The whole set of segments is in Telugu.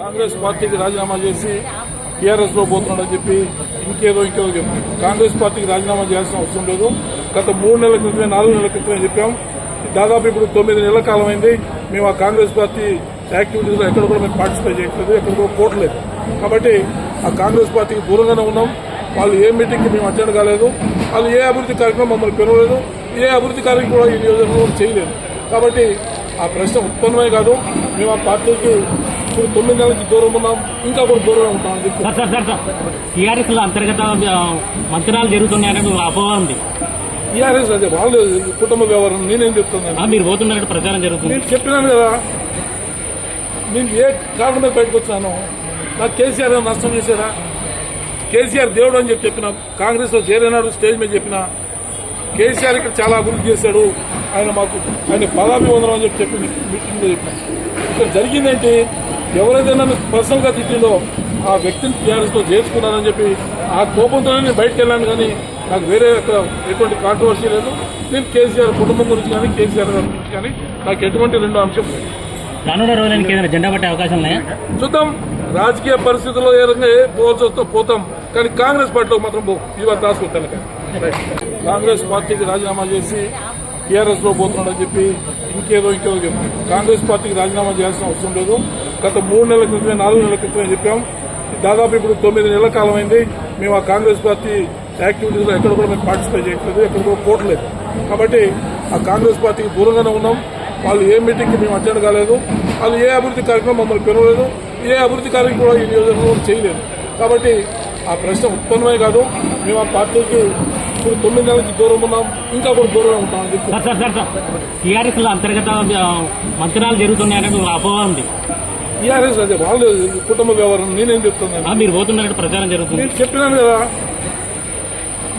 కాంగ్రెస్ పార్టీకి రాజీనామా చేసి టీఆర్ఎస్లో పోతున్నాడని చెప్పి ఇంకేదో ఇంకేదో చెప్పాం కాంగ్రెస్ పార్టీకి రాజీనామా చేయాల్సిన అవసరం లేదు. గత మూడు నెలల క్రితమే నాలుగు నెలల క్రితమే చెప్పాం. దాదాపు ఇప్పుడు తొమ్మిది నెలల కాలం అయింది మేము ఆ కాంగ్రెస్ పార్టీ యాక్టివిటీస్లో ఎక్కడ కూడా మేము పార్టిసిపేట్ చేయట్లేదు. ఎక్కడ కూడా పోవట్లేదు కాబట్టి ఆ కాంగ్రెస్ పార్టీకి దూరంగానే ఉన్నాం. వాళ్ళు ఏ మీటింగ్కి మేము అటెండ్ కాలేదు. వాళ్ళు ఏ అభివృద్ధి కార్యక్రమం మమ్మల్ని పిలవలేదు. ఏ అభివృద్ధి కార్యక్రమం కూడా ఈ నియోజకవర్గంలో చేయలేదు. కాబట్టి ఆ ప్రశ్న ఉత్పన్నమే కాదు. మేము ఆ పార్టీకి ఇప్పుడు తొమ్మిది నుంచి దూరం ఉన్నాం ఇంకా కూడా సార్ సార్ సార్ సార్. టీఆర్ఎస్లో అంతర్గత మంత్రాలు జరుగుతున్నాయనే అపోహ ఉంది. టీఆర్ఎస్ అదే వాళ్ళు కుటుంబ వ్యవహారం నేనేం చెప్తున్నాను? మీరు పోతున్నట్టు ప్రచారం జరుగుతుంది. నేను చెప్పినాను కదా నేను ఏ కారణం బయటకు వచ్చాను నాకు కేసీఆర్ నష్టం చేశారా? కేసీఆర్ దేవుడు అని చెప్పి చెప్పిన కాంగ్రెస్లో చేరినాడు స్టేజ్ మీద చెప్పిన కేసీఆర్ ఇక్కడ చాలా అభివృద్ధి చేశాడు ఆయన మాకు ఆయన పదాభివందనం అని చెప్పి చెప్పి మీటింగ్లో చెప్పిన. ఇక్కడ జరిగిందేంటి ఎవరైతే నన్ను పర్సనల్గా తిట్టిందో ఆ వ్యక్తిని టీఆర్ఎస్లో చేర్చుకున్నానని చెప్పి ఆ కోపంతోనే నేను బయటకు వెళ్ళాను కానీ నాకు వేరే ఎటువంటి కాంట్రవర్సీ లేదు. నేను కేసీఆర్ కుటుంబం గురించి కానీ కేసీఆర్ గారి గురించి కానీ నాకు ఎటువంటి రెండో అంశం రానున్న రోజులకి ఏదైనా జెండా పట్టే అవకాశం ఉన్నాయా? చూద్దాం. రాజకీయ పరిస్థితుల్లో ఏ రకంగా ఏ పోవాల్సి వస్తే పోతాం. కానీ కాంగ్రెస్ పార్టీలో మాత్రం పో. ఇవాళ దాచుకుంటాను కాంగ్రెస్ పార్టీకి రాజీనామా చేసి టీఆర్ఎస్లో పోతున్నాడని చెప్పి ఇంకేదో ఇంకేదో చెప్పాం కాంగ్రెస్ పార్టీకి రాజీనామా చేయాల్సిన అవసరం లేదు. గత మూడు నెలల క్రితమే నాలుగు నెలల క్రితమే చెప్పాం. దాదాపు ఇప్పుడు తొమ్మిది నెలల కాలం అయింది మేము ఆ కాంగ్రెస్ పార్టీ యాక్టివిటీస్లో ఎక్కడ కూడా మేము పార్టిసిపేట్ చేయట్లేదు. ఎక్కడ కూడా పోవట్లేదు కాబట్టి ఆ కాంగ్రెస్ పార్టీకి దూరంగానే ఉన్నాం. వాళ్ళు ఏ మీటింగ్కి మేము అటెండ్ కాలేదు. వాళ్ళు ఏ అభివృద్ధి కార్యక్రమం మమ్మల్ని పిలవలేదు. ఏ అభివృద్ధి కార్యక్రమం కూడా ఈ నియోజకవర్గంలో చేయలేదు. కాబట్టి ఆ ప్రశ్న ఉత్పన్నమే కాదు. మేము ఆ పార్టీకి ఇప్పుడు తొమ్మిది నెలల నుంచి దూరం ఉన్నాం ఇంకా కూడా దూరంగా ఉంటామని చెప్పి సార్ సార్ సార్ సార్. టీఆర్ఎస్లో అంతర్గత మంత్రాలు జరుగుతున్నాయనే అపోహ ఉంది. టీఆర్ఎస్ అదే వాళ్ళు కుటుంబ వ్యవహారం నేనేం చెప్తున్నాను మీరు పోతున్నట్టు ప్రచారం జరుగుతుంది. నేను చెప్పినాను కదా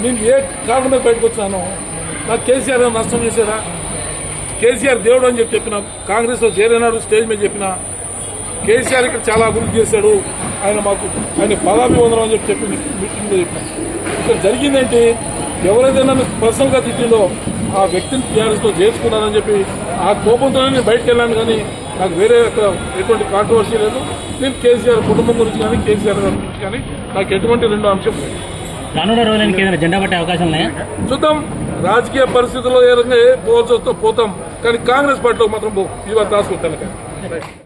నేను ఏ కారణం మీద బయటకు వచ్చాను నాకు కేసీఆర్ నష్టం చేశారా? కేసీఆర్ దేవుడు అని చెప్పి చెప్పిన కాంగ్రెస్లో చేరినాడు స్టేజ్ మీద చెప్పిన కేసీఆర్ ఇక్కడ చాలా అభివృద్ధి చేశాడు ఆయన మాకు ఆయన పదాభివందనం అని చెప్పి చెప్పి మీటింగ్లో చెప్పిన. ఇక్కడ జరిగిందేంటి ఎవరైతే నన్ను పర్సనల్గా తిట్టిందో ఆ వ్యక్తిని టీఆర్ఎస్లో చేర్చుకున్నానని చెప్పి ఆ కోపంతోనే నేను బయటకు వెళ్ళాను కానీ నాకు వేరే ఎటువంటి కాంట్రవర్సీ లేదు. నేను కేసీఆర్ కుటుంబం గురించి కానీ కేసీఆర్ గారి గురించి కానీ నాకు ఎటువంటి రెండో అంశం రానున్న రోజులకి ఏదైనా జెండా పట్టే అవకాశం ఉన్నాయా? చూద్దాం. రాజకీయ పరిస్థితుల్లో ఏ రకంగా ఏ పోవాల్సి వస్తే పోతాం. కానీ కాంగ్రెస్ పార్టీలో మాత్రం పో ఇవాళ దాచుకుంటాను